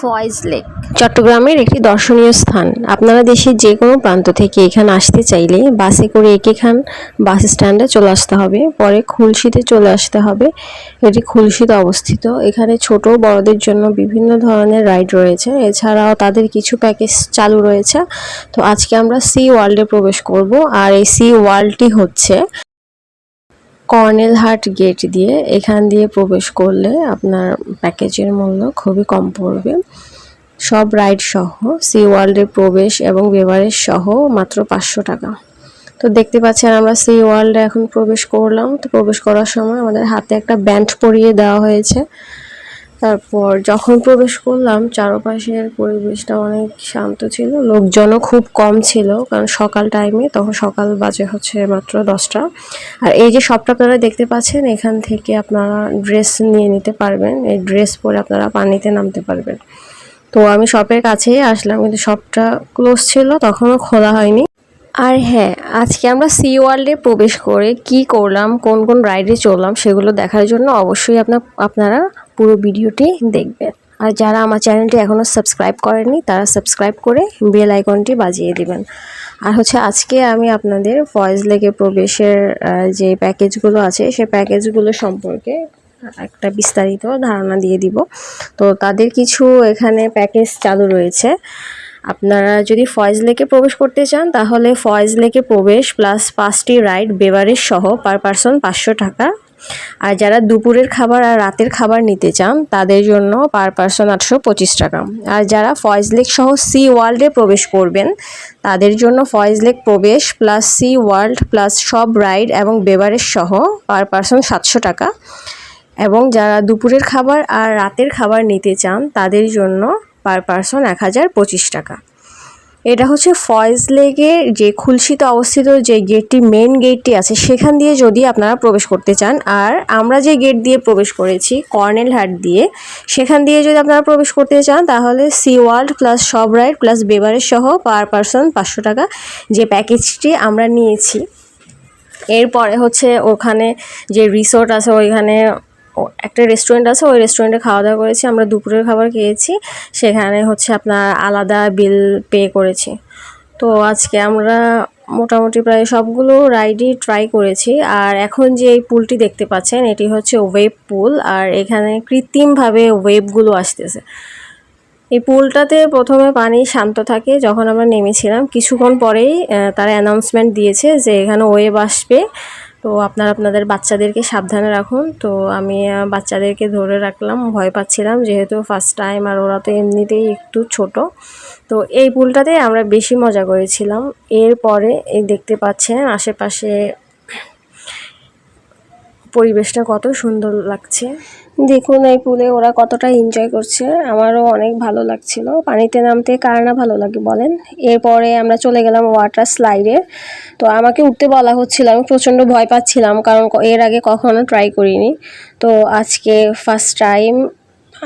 Faiz lake. চট্টগ্রামের একটি দর্শনীয় স্থান। আপনারা দেশের যে কোনো প্রান্ত থেকে এখানে আসতে চাইলে বাসে করে এখান বাস স্ট্যান্ডে চলে আসতে হবে। পরে খুলশিতে চলে আসতে হবে। এটি খুলশিতে অবস্থিত। এখানে ছোট বড়দের জন্য বিভিন্ন ধরনের রাইড রয়েছে। এছাড়াও তাদের কিছু প্যাকেজ চালু রয়েছে। তো আজকে আমরা সি ওয়ার্ল্ডে প্রবেশ করব। আর এই সি ওয়ার্ল্ডটি হচ্ছে কর্নেল হার্ট গেট দিয়ে এখান দিয়ে প্রবেশ করলে আপনার প্যাকেজের মূল্য খুবই কম পড়বে। সব রাইড সহ, সি ওয়ার্ল্ডের প্রবেশ এবং বেভারেজ সহ মাত্র পাঁচশো টাকা। তো দেখতে পাচ্ছেন আমরা সি ওয়ার্ল্ডে এখন প্রবেশ করলাম। তো প্রবেশ করার সময় আমাদের হাতে একটা ব্যান্ড পরিয়ে দেওয়া হয়েছে। তারপর যখন প্রবেশ করলাম, চারপাশের পরিবেশটা অনেক শান্ত ছিল। লোকজনও খুব কম ছিল, কারণ সকাল টাইমে তখন সকাল বাজে হচ্ছে মাত্র দশটা। আর এই যে শপটা আপনারা দেখতে পাচ্ছেন, এখান থেকে আপনারা ড্রেস নিয়ে নিতে পারবেন। এই ড্রেস পরে আপনারা পানিতে নামতে পারবেন। তো আমি শপের কাছেই আসলাম, কিন্তু শপটা ক্লোজ ছিল, তখনও খোলা হয়নি। আর হ্যাঁ আজকে আমরা সি ওয়ার্ল্ডে প্রবেশ করে কি করলাম, কোন কোন রাইডে চললাম সেগুলো দেখার জন্য অবশ্যই আপনার আপনারা পুরো ভিডিওটি দেখবেন আর যারা আমার চ্যানেলটি এখনও সাবস্ক্রাইব করেনি তারা সাবস্ক্রাইব করে বেল আইকনটি বাজিয়ে দিবেন। আর হচ্ছে আজকে আমি আপনাদের ফয়েজ লেকে প্রবেশের যে প্যাকেজগুলো আছে, সে প্যাকেজগুলো সম্পর্কে একটা বিস্তারিত ধারণা দিয়ে দিব। তো তাদের কিছু এখানে প্যাকেজ চালু রয়েছে। আপনারা যদি ফয়েজ লেকে প্রবেশ করতে চান, তাহলে ফয়েজ লেকে প্রবেশ প্লাস পাঁচটি রাইড বেভারেজ সহ পার পারসন পাঁচশো টাকা আর যারা দুপুরের খাবার আর রাতের খাবার নিতে চান, তাদের জন্য পার পারসন আটশো পঁচিশ টাকা। আর যারা ফয়েজ লেক সহ সি ওয়ার্ল্ডে প্রবেশ করবেন, তাদের জন্য ফয়েজ লেক প্রবেশ প্লাস সি ওয়ার্ল্ড প্লাস সব রাইড এবং বেভারেজ সহ পার পারসন সাতশো টাকা। এবং যারা দুপুরের খাবার আর রাতের খাবার নিতে চান, তাদের জন্য পার পারসন এক হাজার পঁচিশ টাকা। এটা হচ্ছে ফয়েজ লেগের যে খুলশিতে অবস্থিত যে গেটটি মেন গেটটি আছে, সেখান দিয়ে যদি আপনারা প্রবেশ করতে চান, আর আমরা যে গেট দিয়ে প্রবেশ করেছি, কর্নেল হাট দিয়ে, সেখান দিয়ে যদি আপনারা প্রবেশ করতে চান, তাহলে সি ওয়ার্ল্ড প্লাস সব রাইড প্লাস বেবারের সহ পার পারসন পাঁচশো টাকা যে প্যাকেজটি আমরা নিয়েছি। এরপরে হচ্ছে ওখানে যে রিসোর্ট আছে, ওইখানে একটা রেস্টুরেন্ট আছে, ওই রেস্টুরেন্টে খাওয়া দাওয়া করেছি, আমরা দুপুরের খাবার খেয়েছি, সেখানে হচ্ছে আপনার আলাদা বিল পে করেছি। তো আজকে আমরা মোটামুটি প্রায় সবগুলো রাইডই ট্রাই করেছি, আর এখন যে এই পুলটি দেখতে পাচ্ছেন, এটি হচ্ছে ওয়েব পুল আর এখানে কৃত্রিমভাবে ওয়েবগুলো আসতেছে। এই পুলটাতে প্রথমে পানি শান্ত থাকে, যখন আমরা নেমেছিলাম, কিছুক্ষণ পরেই তারা অ্যানাউন্সমেন্ট দিয়েছে যে এখানে ওয়েব আসবে তো আপনারা আপনাদের বাচ্চাদেরকে সাবধানে রাখুন। তো আমি বাচ্চাদেরকে ধরে রাখলাম, ভয় পাচ্ছিলাম, যেহেতু ফার্স্ট টাইম আর ওরা তো এমনিতেই একটু ছোট। তো এই পুলটাতে আমরা বেশি মজা করেছিলাম। এরপরে এই দেখতে পাচ্ছেন, আশেপাশে পরিবেশটা কত সুন্দর লাগছে? দেখুন, এই পুলে ওরা কতটা এনজয় করছে। আমারও অনেক ভালো লাগছিল। পানিতে নামতে কার না ভালো লাগে বলেন? এরপরে আমরা চলে গেলাম ওয়াটার স্লাইডে তো আমাকে উঠতে বলা হচ্ছিল, আমি প্রচণ্ড ভয় পাচ্ছিলাম, কারণ এর আগে কখনো ট্রাই করিনি। তো আজকে ফার্স্ট টাইম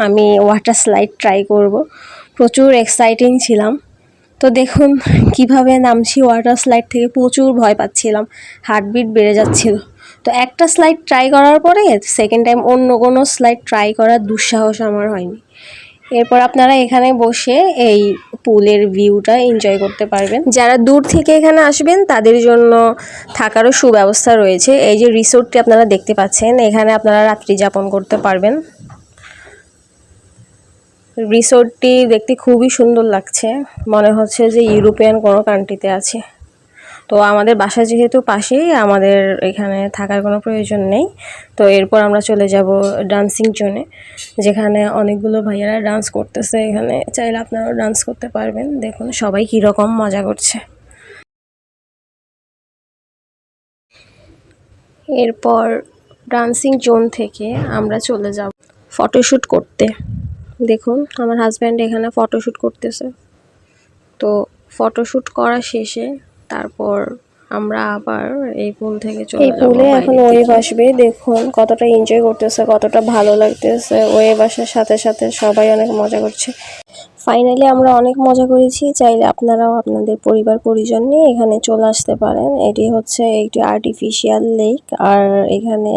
আমি ওয়াটার স্লাইড ট্রাই করব। প্রচুর এক্সাইটিং ছিলাম। তো দেখুন, কীভাবে নামছি ওয়াটার স্লাইড থেকে, প্রচুর ভয় পাচ্ছিলাম। হার্টবিট বেড়ে যাচ্ছিল। তো একটা স্লাইড ট্রাই করার পরে সেকেন্ড টাইম অন্য কোনো স্লাইড ট্রাই করার দুঃসাহস আমার হয়নি। এরপর আপনারা এখানে বসে এই পুলের ভিউটা এনজয় করতে পারবেন। যারা দূর থেকে এখানে আসবেন, তাদের জন্য থাকারও সুব্যবস্থা রয়েছে। এই যে রিসোর্টটি আপনারা দেখতে পাচ্ছেন, এখানে আপনারা রাত্রি যাপন করতে পারবেন। রিসোর্টটি দেখতে খুবই সুন্দর লাগছে। মনে হচ্ছে যে ইউরোপিয়ান কোনো কান্ট্রিতে আছে। তো আমাদের বাসা যেহেতু পাশেই, আমাদের এখানে থাকার কোনো প্রয়োজন নেই। তো এরপর আমরা চলে যাব ডান্সিং জোনে যেখানে অনেকগুলো ভাইয়ারা ডান্স করতেছে এখানে। চাইলে আপনারাও ডান্স করতে পারবেন। দেখুন, সবাই কীরকম মজা করছে। এরপর ডান্সিং জোন থেকে আমরা চলে যাব ফটোশ্যুট করতে। দেখুন, আমার হাজব্যান্ড এখানে ফটোশ্যুট করতেছে। তো ফটোশ্যুট করা শেষে তারপর আমরা আবার এই পুল থেকে চলে এই পুলে এখন ওয়েভ আসবে দেখুন কতটা এনজয় করতেছে কতটা ভালো লাগতেছে। ওয়েভ আসার সাথে সাথে সবাই অনেক মজা করছে। ফাইনালি আমরা অনেক মজা করেছি চাইলে আপনারাও আপনাদের পরিবার পরিজন নিয়ে এখানে চলে আসতে পারেন। এটি হচ্ছে একটি আর্টিফিশিয়াল লেক আর এখানে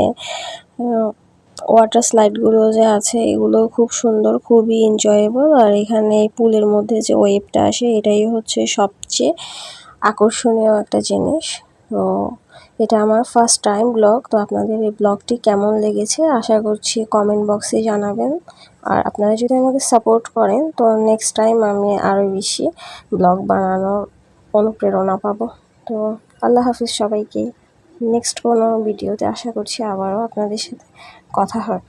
ওয়াটার স্লাইডগুলো যে আছে এগুলো খুব সুন্দর খুবই এনজয়েবল আর এখানে পুলের মধ্যে যে ওয়েবটা আসে এটাই হচ্ছে সবচেয়ে আকর্ষণীয় একটা জিনিস। তো এটা আমার ফার্স্ট টাইম ব্লগ তো আপনাদের এই ব্লগটি কেমন লেগেছে আশা করছি কমেন্ট বক্সে জানাবেন। আর আপনারা যদি আমাকে সাপোর্ট করেন, তো নেক্সট টাইম আমি আরও বেশি ব্লগ বানানোর অনুপ্রেরণা পাবো। তো আল্লাহ হাফিজ সবাইকে নেক্সট কোনো ভিডিওতে আশা করছি আবারও আপনাদের সাথে কথা হবে।